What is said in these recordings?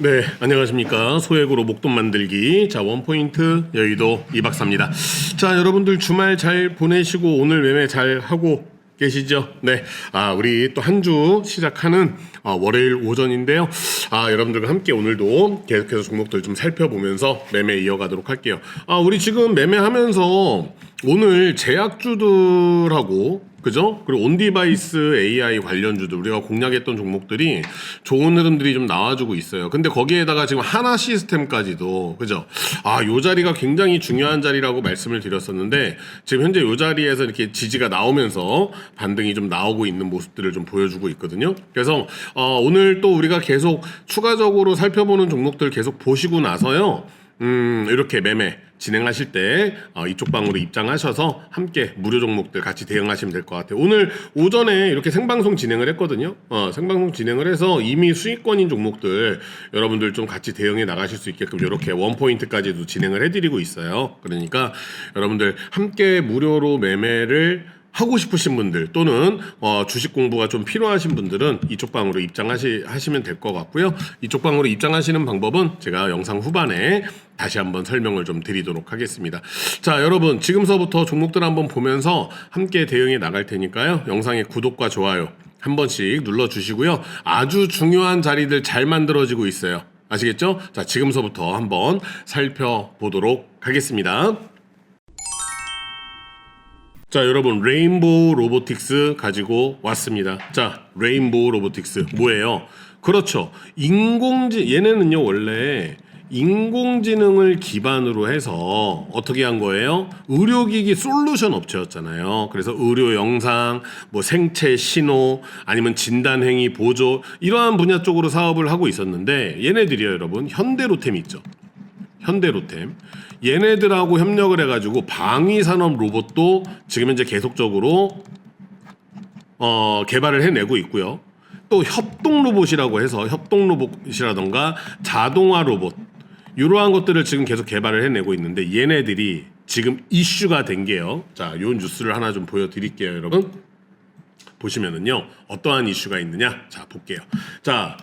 네, 안녕하십니까. 소액으로 목돈 만들기. 자, 원포인트 여의도 이박사입니다. 자, 여러분들 주말 잘 보내시고 오늘 매매 잘 하고 계시죠? 네. 아, 우리 또 한 주 시작하는 아, 월요일 오전인데요. 아, 여러분들과 함께 오늘도 계속해서 종목들 좀 살펴보면서 매매 이어가도록 할게요. 아, 우리 지금 매매하면서 오늘 제약주들하고 그죠? 그리고 온디바이스 AI 관련주들 우리가 공략했던 종목들이 좋은 흐름들이 좀 나와주고 있어요. 근데 거기에다가 지금 하나 시스템까지도 그죠? 아, 요 자리가 굉장히 중요한 자리라고 말씀을 드렸었는데 지금 현재 요 자리에서 이렇게 지지가 나오면서 반등이 좀 나오고 있는 모습들을 좀 보여주고 있거든요. 그래서 어, 오늘 또 우리가 계속 추가적으로 살펴보는 종목들 계속 보시고 나서요. 음, 이렇게 매매 진행하실 때 어, 이쪽 방으로 입장하셔서 함께 무료 종목들 같이 대응하시면 될 것 같아요. 오늘 오전에 이렇게 생방송 진행을 했거든요. 어, 생방송 진행을 해서 이미 수익권인 종목들 여러분들 좀 같이 대응해 나가실 수 있게끔 이렇게 원포인트까지도 진행을 해드리고 있어요. 그러니까 여러분들 함께 무료로 매매를 하고 싶으신 분들 또는 어, 주식 공부가 좀 필요하신 분들은 이쪽 방으로 입장하시 하시면 될 것 같고요. 이쪽 방으로 입장하시는 방법은 제가 영상 후반에 다시 한번 설명을 좀 드리도록 하겠습니다. 자, 여러분 지금서부터 종목들 한번 보면서 함께 대응해 나갈 테니까요. 영상의 구독과 좋아요 한 번씩 눌러 주시고요. 아주 중요한 자리들 잘 만들어지고 있어요. 아시겠죠? 자, 지금서부터 한번 살펴보도록 하겠습니다. 자, 여러분, 레인보우 로보틱스 가지고 왔습니다. 자, 레인보우 로보틱스 뭐예요? 그렇죠. 인공지 얘네는요, 원래 인공지능을 기반으로 해서 어떻게 한 거예요? 의료기기 솔루션 업체였잖아요. 그래서 의료 영상, 뭐 생체 신호, 아니면 진단 행위 보조 이러한 분야 쪽으로 사업을 하고 있었는데 얘네들이요, 여러분. 현대로템 있죠. 현대로템 얘네들하고 협력을 해가지고 방위 산업 로봇도 지금 현재 계속적으로 어, 개발을 해내고 있고요. 또 협동 로봇이라고 해서 협동 로봇이라던가 자동화 로봇 이러한 것들을 지금 계속 개발을 해내고 있는데 얘네들이 지금 이슈가 된 게요. 자, 요 뉴스를 하나 좀 보여드릴게요, 여러분. 보시면은요 어떠한 이슈가 있느냐 자 볼게요 자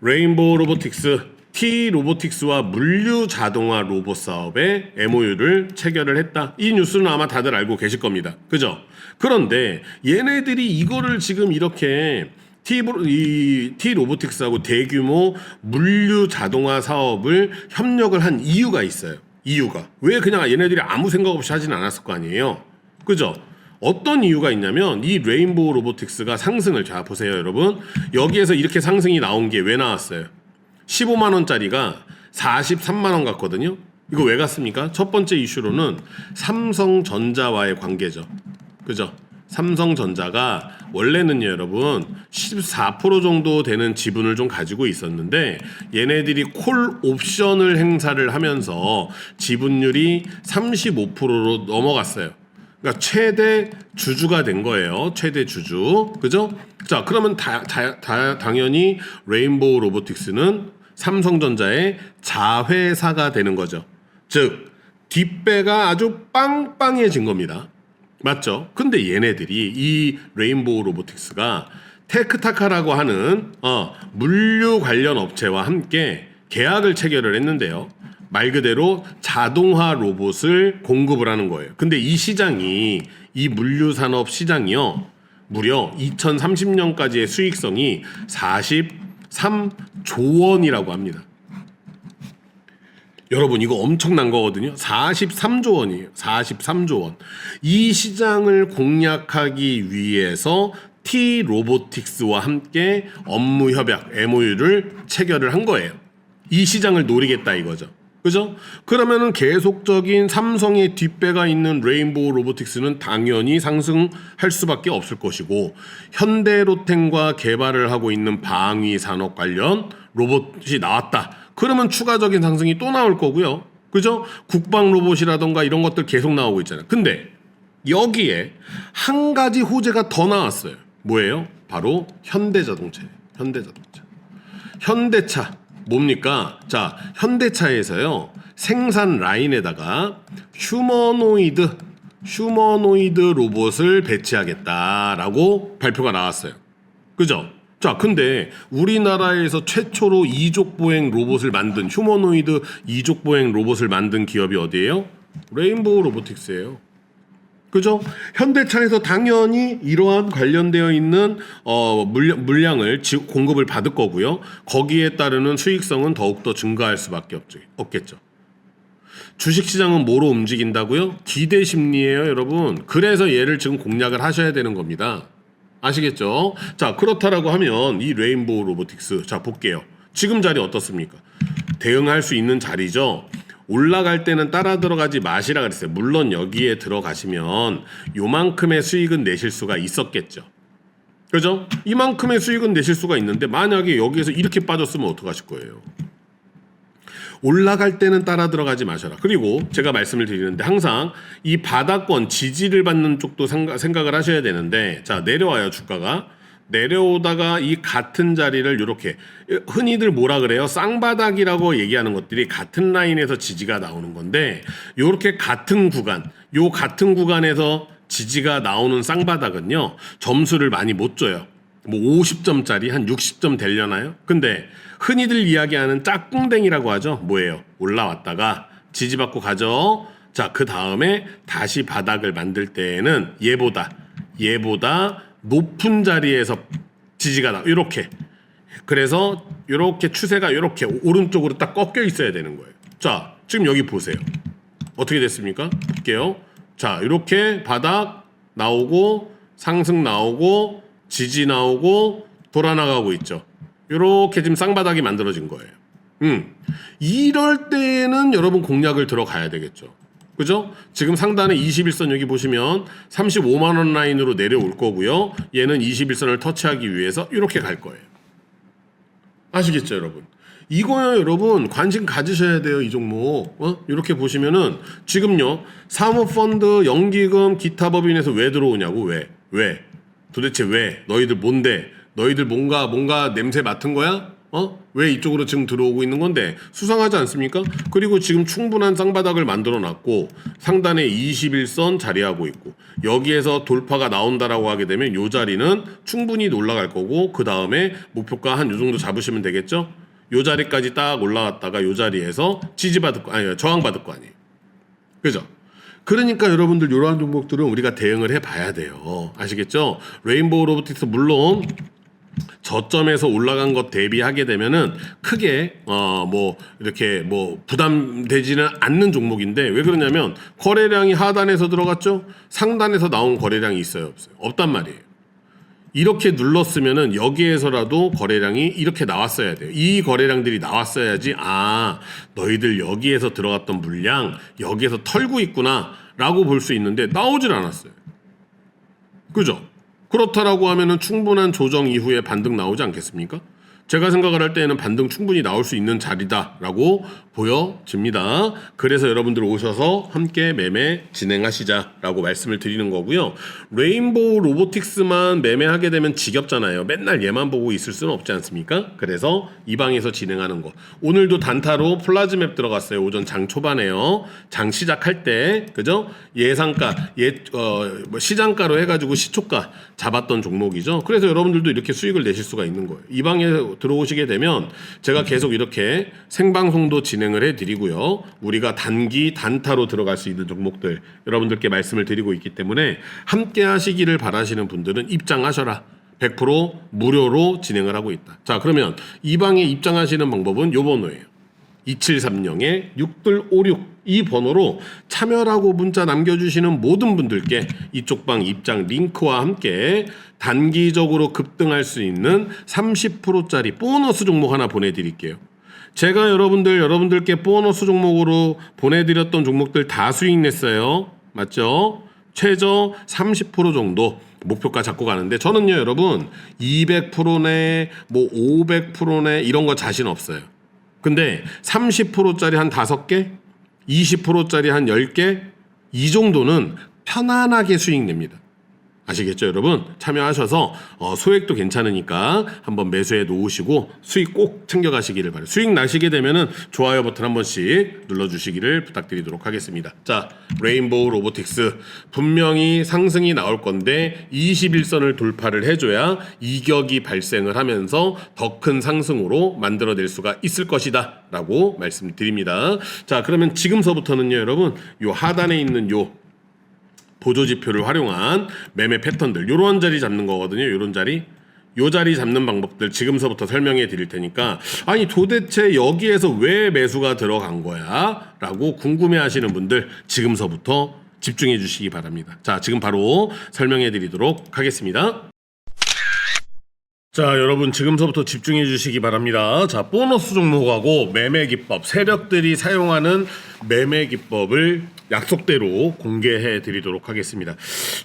레인보우 로보틱스 T 로보틱스와 물류 자동화 로봇 사업에 MOU를 체결을 했다. 이 뉴스는 아마 다들 알고 계실 겁니다. 그죠? 그런데 얘네들이 이거를 지금 이렇게 T, 로- 이 T 로보틱스하고 대규모 물류 자동화 사업을 협력을 한 이유가 있어요. 이유가. 왜 그냥 얘네들이 아무 생각 없이 하진 않았을 거 아니에요? 그죠? 어떤 이유가 있냐면 이 레인보우 로보틱스가 상승을 자 보세요 여러분. 여기에서 이렇게 상승이 나온 게 왜 나왔어요 15만 원짜리가 43만 원 같거든요 이거 왜 갔습니까 첫 번째 이슈로는 삼성전자와의 관계죠 그죠 삼성전자가 원래는요 여러분 14% 정도 되는 지분을 좀 가지고 있었는데 얘네들이 콜 옵션을 행사를 하면서 지분율이 35%로 넘어갔어요 그러니까 최대 주주가 된 거예요. 최대 주주. 그죠? 자, 그러면 다, 다, 다- 당연히 레인보우 로보틱스는 삼성전자의 자회사가 되는 거죠. 즉, 뒷배가 아주 빵빵해진 겁니다. 맞죠? 근데 얘네들이 이 레인보우 로보틱스가 테크타카라고 하는 어, 물류 관련 업체와 함께 계약을 체결을 했는데요. 말 그대로 자동화 로봇을 공급을 하는 거예요. 근데 이 시장이 이 물류 산업 시장이요. 무려 2030년까지의 수익성이 43조 원이라고 합니다. 여러분 이거 엄청난 거거든요. 43조 원이에요. 43조 원. 이 시장을 공략하기 위해서 T 로보틱스와 함께 업무 협약 MOU를 체결을 한 거예요. 이 시장을 노리겠다 이거죠. 그죠? 그러면은 계속적인 삼성의 뒷배가 있는 레인보우 로보틱스는 당연히 상승할 수밖에 없을 것이고 현대로템과 개발을 하고 있는 방위 산업 관련 로봇이 나왔다. 그러면 추가적인 상승이 또 나올 거고요. 그죠? 국방 로봇이라던가 이런 것들 계속 나오고 있잖아요. 근데 여기에 한 가지 호재가 더 나왔어요. 뭐예요? 바로 현대자동차예요. 현대자동차. 현대차 뭡니까? 자, 현대차에서요. 생산 라인에다가 휴머노이드 휴머노이드 로봇을 배치하겠다라고 발표가 나왔어요. 그죠? 자, 근데 우리나라에서 최초로 이족 보행 로봇을 만든 휴머노이드 이족 보행 로봇을 만든 기업이 어디예요? 레인보우 로보틱스예요. 그죠? 현대차에서 당연히 이러한 관련되어 있는 어, 물량, 물량을 지- 공급을 받을 거고요. 거기에 따르는 수익성은 더욱더 증가할 수밖에 없죠, 없겠죠. 주식시장은 뭐로 움직인다고요? 기대 심리예요, 여러분. 그래서 얘를 지금 공략을 하셔야 되는 겁니다. 아시겠죠? 자, 그렇다라고 하면 이 레인보우 로보틱스 자 볼게요. 지금 자리 어떻습니까? 대응할 수 있는 자리죠. 올라갈 때는 따라 들어가지 마시라 그랬어요. 물론 여기에 들어가시면 요만큼의 수익은 내실 수가 있었겠죠. 그죠? 이만큼의 수익은 내실 수가 있는데 만약에 여기에서 이렇게 빠졌으면 어떡하실 거예요? 올라갈 때는 따라 들어가지 마셔라. 그리고 제가 말씀을 드리는데 항상 이 바닥권 지지를 받는 쪽도 생각, 생각을 하셔야 되는데 자 내려와요 주가가 내려오다가 이 같은 자리를 이렇게 흔히들 뭐라 그래요 쌍바닥이라고 얘기하는 것들이 같은 라인에서 지지가 나오는 건데 이렇게 같은 구간 요 같은 구간에서 지지가 나오는 쌍바닥은요 점수를 많이 못 줘요 뭐 50점짜리 한 60점 되려나요? 근데 흔히들 이야기하는 짝꿍댕이라고 하죠. 뭐예요? 올라왔다가 지지받고 가죠. 자, 그 다음에 다시 바닥을 만들 때에는 얘보다 얘보다 높은 자리에서 지지가 나. 이렇게. 그래서 이렇게 추세가 이렇게 오른쪽으로 딱 꺾여 있어야 되는 거예요. 자, 지금 여기 보세요. 어떻게 됐습니까? 볼게요. 자, 이렇게 바닥 나오고 상승 나오고 지지 나오고 돌아 나가고 있죠. 이렇게 지금 쌍바닥이 만들어진 거예요. 음. 이럴 때는 여러분 공략을 들어가야 되겠죠. 그죠? 지금 상단에 21선 여기 보시면 35만 원 라인으로 내려올 거고요. 얘는 21선을 터치하기 위해서 이렇게 갈 거예요. 아시겠죠, 여러분? 이거요, 여러분. 관심 가지셔야 돼요, 이 종목. 어? 이렇게 보시면은 지금요, 사모펀드, 연기금, 기타 법인에서 왜 들어오냐고, 왜? 왜? 도대체 왜? 너희들 뭔데? 너희들 뭔가, 뭔가 냄새 맡은 거야? 어? 왜 이쪽으로 지금 들어오고 있는 건데 수상하지 않습니까? 그리고 지금 충분한 쌍바닥을 만들어 놨고 상단에 21선 자리하고 있고 여기에서 돌파가 나온다라고 하게 되면 요 자리는 충분히 올라갈 거고 그 다음에 목표가 한 요 정도 잡으시면 되겠죠? 요 자리까지 딱 올라왔다가 요 자리에서 지지받을 거 아니 저항받을 거 아니에요. 그죠? 그러니까 여러분들 이러한 종목들은 우리가 대응을 해봐야 돼요. 아시겠죠? 레인보우 로보틱스 물론 저점에서 올라간 것 대비하게 되면은 크게 어 뭐 이렇게 뭐 부담되지는 않는 종목인데 왜 그러냐면 거래량이 하단에서 들어갔죠? 상단에서 나온 거래량이 있어요. 없어요 없단 말이에요. 이렇게 눌렀으면은 여기에서라도 거래량이 이렇게 나왔어야 돼요. 이 거래량들이 나왔어야지 아 너희들 여기에서 들어갔던 물량 여기에서 털고 있구나라고 볼 수 있는데 나오질 않았어요. 그죠? 그렇다라고 하면은 충분한 조정 이후에 반등 나오지 않겠습니까? 제가 생각을 할 때에는 반등 충분히 나올 수 있는 자리다라고 보여집니다. 그래서 여러분들 오셔서 함께 매매 진행하시자라고 말씀을 드리는 거고요. 레인보우 로보틱스만 매매하게 되면 지겹잖아요. 맨날 얘만 보고 있을 수는 없지 않습니까? 그래서 이 방에서 진행하는 거. 오늘도 단타로 플라즈맵 들어갔어요. 오전 장 초반에요. 장 시작할 때 그죠? 예상가, 예 어 시장가로 해가지고 시초가 잡았던 종목이죠. 그래서 여러분들도 이렇게 수익을 내실 수가 있는 거예요. 이 방에 들어오시게 되면 제가 계속 이렇게 생방송도 진행을 해드리고요. 우리가 단기 단타로 들어갈 수 있는 종목들 여러분들께 말씀을 드리고 있기 때문에 함께 하시기를 바라시는 분들은 입장하셔라. 100% 무료로 진행을 하고 있다. 자, 그러면 이 방에 입장하시는 방법은 요 번호예요. 2730-6156 이 번호로 참여라고 문자 남겨주시는 모든 분들께 이쪽 방 입장 링크와 함께 단기적으로 급등할 수 있는 30%짜리 보너스 종목 하나 보내드릴게요. 제가 여러분들 여러분들께 보너스 종목으로 보내드렸던 종목들 다 수익 냈어요. 맞죠? 최저 30% 정도 목표가 잡고 가는데 저는요 여러분 200%네 뭐 500%네 이런 거 자신 없어요. 근데 30%짜리 한 5개, 20%짜리 한 10개 이 정도는 편안하게 수익 냅니다. 아시겠죠, 여러분? 참여하셔서 어, 소액도 괜찮으니까 한번 매수해 놓으시고 수익 꼭 챙겨가시기를 바래요. 수익 나시게 되면은 좋아요 버튼 한 번씩 눌러주시기를 부탁드리도록 하겠습니다. 자, 레인보우 로보틱스 분명히 상승이 나올 건데 21선을 돌파를 해줘야 이격이 발생을 하면서 더 큰 상승으로 만들어낼 수가 있을 것이다라고 말씀드립니다. 자, 그러면 지금서부터는요, 여러분, 요 하단에 있는 요 보조 지표를 활용한 매매 패턴들 요런 자리 잡는 거거든요. 요런 자리. 요 자리 잡는 방법들 지금서부터 설명해 드릴 테니까 아니 도대체 여기에서 왜 매수가 들어간 거야? 라고 궁금해 하시는 분들 지금서부터 집중해 주시기 바랍니다. 자, 지금 바로 설명해 드리도록 하겠습니다. 자, 여러분 지금서부터 집중해 주시기 바랍니다. 자, 보너스 종목하고 매매 기법, 세력들이 사용하는 매매 기법을 약속대로 공개해 드리도록 하겠습니다.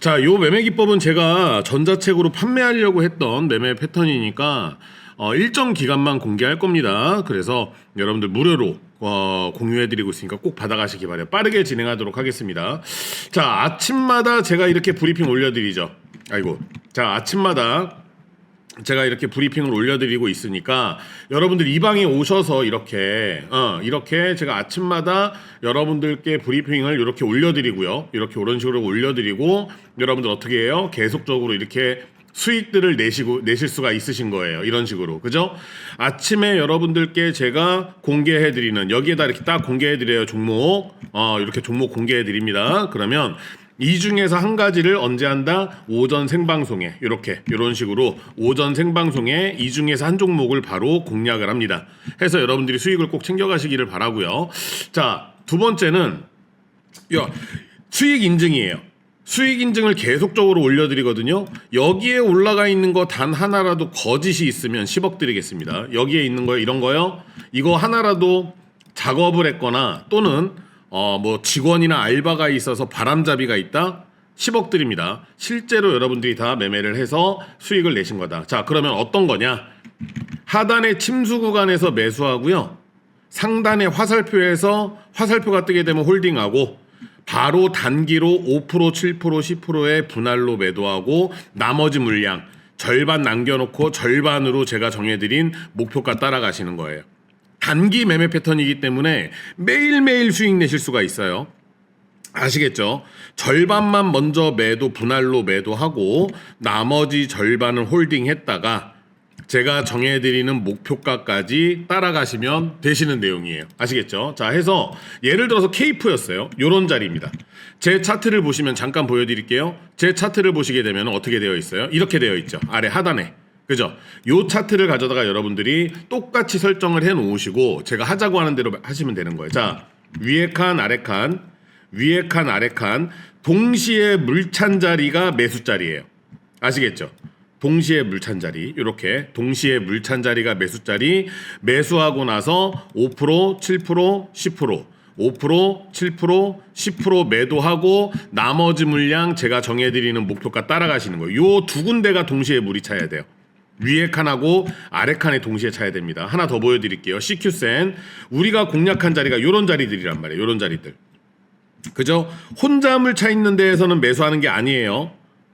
자, 요 매매 기법은 제가 전자책으로 판매하려고 했던 매매 패턴이니까 어, 일정 기간만 공개할 겁니다. 그래서 여러분들 무료로 어, 공유해드리고 있으니까 꼭 받아가시기 바래요. 빠르게 진행하도록 하겠습니다. 자, 아침마다 제가 이렇게 브리핑 올려드리죠. 아이고. 자, 아침마다 제가 이렇게 브리핑을 올려드리고 있으니까 여러분들 이 방에 오셔서 이렇게 어, 이렇게 제가 아침마다 여러분들께 브리핑을 이렇게 올려드리고요. 이렇게 이런 식으로 올려드리고 여러분들 어떻게 해요? 계속적으로 이렇게 수익들을 내시고 내실 수가 있으신 거예요. 이런 식으로 그죠? 아침에 여러분들께 제가 공개해 드리는 여기에다 이렇게 딱 공개해 드려요 종목 어, 이렇게 종목 공개해 드립니다. 그러면 이 중에서 한 가지를 언제 한다? 오전 생방송에 이렇게 이런 식으로 오전 생방송에 이 중에서 한 종목을 바로 공략을 합니다. 해서 여러분들이 수익을 꼭 챙겨가시기를 바라고요. 자, 두 번째는 야, 수익 인증이에요. 수익 인증을 계속적으로 올려드리거든요. 여기에 올라가 있는 거 단 하나라도 거짓이 있으면 10억 드리겠습니다. 여기에 있는 거 이런 거요. 이거 하나라도 작업을 했거나 또는 어 뭐 직원이나 알바가 있어서 바람잡이가 있다. 10억 드립니다. 실제로 여러분들이 다 매매를 해서 수익을 내신 거다. 자, 그러면 어떤 거냐? 하단의 침수 구간에서 매수하고요. 상단의 화살표에서 화살표가 뜨게 되면 홀딩하고 바로 단기로 5% 7% 10%의 분할로 매도하고 나머지 물량 절반 남겨놓고 절반으로 제가 정해드린 목표가 따라가시는 거예요. 단기 매매 패턴이기 때문에 매일매일 수익 내실 수가 있어요. 아시겠죠? 절반만 먼저 매도 분할로 매도하고 나머지 절반을 홀딩했다가 제가 정해드리는 목표가까지 따라가시면 되시는 내용이에요. 아시겠죠? 자, 해서 예를 들어서 케이프였어요. 요런 자리입니다. 제 차트를 보시면 잠깐 보여드릴게요. 제 차트를 보시게 되면 어떻게 되어 있어요? 이렇게 되어 있죠. 아래 하단에. 그죠? 요 차트를 가져다가 여러분들이 똑같이 설정을 해 놓으시고 제가 하자고 하는 대로 하시면 되는 거예요. 자, 위에 칸, 아래 칸, 위에 칸, 아래 칸, 동시에 물찬 자리가 매수 자리예요. 아시겠죠? 동시에 물찬 자리 이렇게 동시에 물찬 자리가 매수 자리 매수하고 나서 5% 7% 10% 5% 7% 10% 매도하고 나머지 물량 제가 정해드리는 목표가 따라가시는 거예요. 요 두 군데가 동시에 물이 차야 돼요. 위에 칸하고 아래 칸에 동시에 차야 됩니다. 하나 더 보여드릴게요. CQ센 우리가 공략한 자리가 요런 자리들이란 말이에요. 요런 자리들. 그죠? 혼자물 차 있는 데에서는 매수하는 게 아니에요.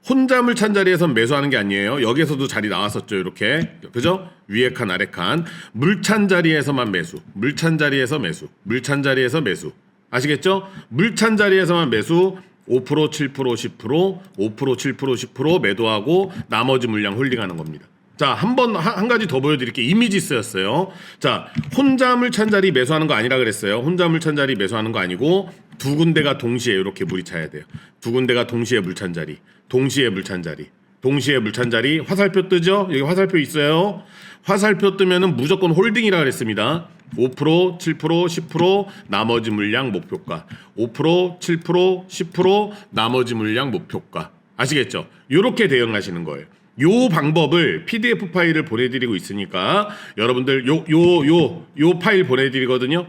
혼자물 찬 자리에선 매수하는 게 아니에요. 여기에서도 자리 나왔었죠. 이렇게. 그죠? 위에 칸, 아래 칸. 물 찬 자리에서만 매수. 물 찬 자리에서 매수. 물 찬 자리에서 매수. 아시겠죠? 물 찬 자리에서만 매수. 5%, 7%, 10%, 5%, 7%, 10% 매도하고 나머지 물량 홀딩하는 겁니다. 자, 한 번, 한, 한 가지 더 보여드릴게요. 이미지스였어요. 자, 혼자 물 찬 자리 매수하는 거 아니라 그랬어요. 혼자 물 찬 자리 매수하는 거 아니고 두 군데가 동시에 이렇게 물이 차야 돼요. 두 군데가 동시에 물찬 자리. 동시에 물찬 자리. 동시에 물찬 자리. 화살표 뜨죠? 여기 화살표 있어요. 화살표 뜨면은 무조건 홀딩이라 그랬습니다. 5%, 7%, 10% 나머지 물량 목표가. 5%, 7%, 10% 나머지 물량 목표가. 아시겠죠? 요렇게 대응하시는 거예요. 요 방법을 PDF 파일을 보내드리고 있으니까 여러분들 요 요 요 요 파일 보내드리거든요.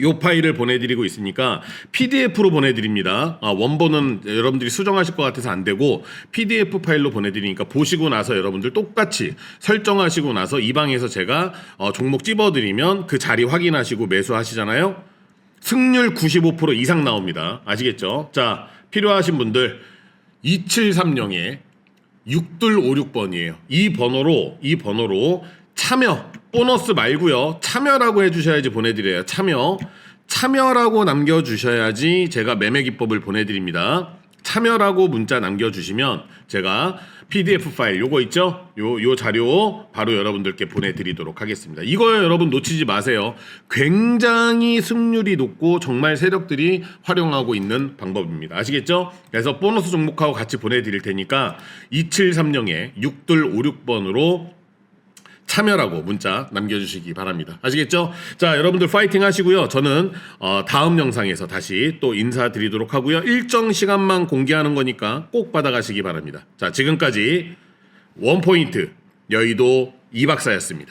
요 파일을 보내드리고 있으니까 PDF로 보내드립니다. 아, 원본은 여러분들이 수정하실 것 같아서 안 되고 PDF 파일로 보내드리니까 보시고 나서 여러분들 똑같이 설정하시고 나서 이 방에서 제가 어, 종목 찝어드리면 그 자리 확인하시고 매수하시잖아요. 승률 95% 이상 나옵니다. 아시겠죠? 자, 필요하신 분들 2730에 6256번이에요. 이 번호로 이 번호로 참여 보너스 말고요. 참여라고 해 주셔야지 보내 드려요. 참여 참여라고 남겨 주셔야지 제가 매매 기법을 보내 드립니다. 참여라고 문자 남겨주시면 제가 PDF 파일 요거 있죠? 요, 요 자료 바로 여러분들께 보내드리도록 하겠습니다. 이거 여러분 놓치지 마세요. 굉장히 승률이 높고 정말 세력들이 활용하고 있는 방법입니다. 아시겠죠? 그래서 보너스 종목하고 같이 보내드릴 테니까 2730에 6256번으로 참여라고 문자 남겨주시기 바랍니다. 아시겠죠? 자, 여러분들 파이팅 하시고요. 저는 어, 다음 영상에서 다시 또 인사드리도록 하고요. 일정 시간만 공개하는 거니까 꼭 받아가시기 바랍니다. 자, 지금까지 원포인트 여의도 이박사였습니다.